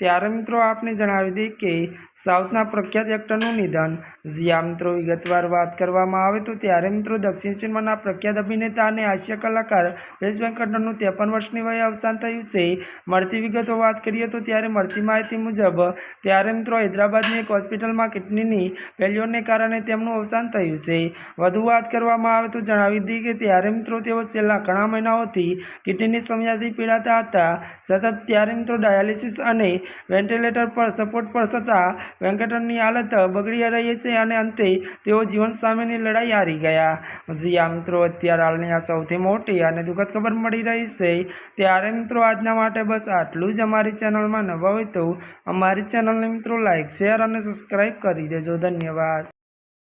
ત્યારે મિત્રો આપને જણાવી દઈએ કે સાઉથના પ્રખ્યાત એક્ટરનું નિધન જ્યાં મિત્રો, વિગતવાર વાત કરવામાં આવે તો ત્યારે મિત્રો દક્ષિણ સિનેમાના પ્રખ્યાત અભિનેતા અને હાસ્ય કલાકાર વેશ વેંકટનું ત્રેપન વર્ષની વયે અવસાન થયું છે. મળતી વિગતો વાત કરીએ તો ત્યારે મળતી માહિતી મુજબ ત્યારે મિત્રો હૈદરાબાદની એક હોસ્પિટલમાં કિડનીની ફેલ્યોરને કારણે તેમનું અવસાન થયું છે. વધુ વાત કરવામાં આવે તો જણાવી દઈએ કે ત્યારે મિત્રો તેઓ છેલ્લા ઘણા મહિનાઓથી કિડનીની સમસ્યાથી પીડાતા હતા. સતત ત્યારે મિત્રો ડાયાલિસિસ અને વેન્ટિલેટર પર સપોર્ટ પર છતાં વેંકટનની હાલત બગડી રહી છે અને અંતે તેઓ જીવન સામેની લડાઈ હારી ગયા. જીયા મિત્રો, અત્યારે હાલની આ સૌથી મોટી અને દુઃખદ ખબર મળી રહી છે. ત્યારે મિત્રો, આજના માટે બસ આટલું જ. અમારી ચેનલમાં નવા હોય તો અમારી ચેનલને મિત્રો, લાઈક, શેર અને સબસ્ક્રાઈબ કરી દેજો. ધન્યવાદ.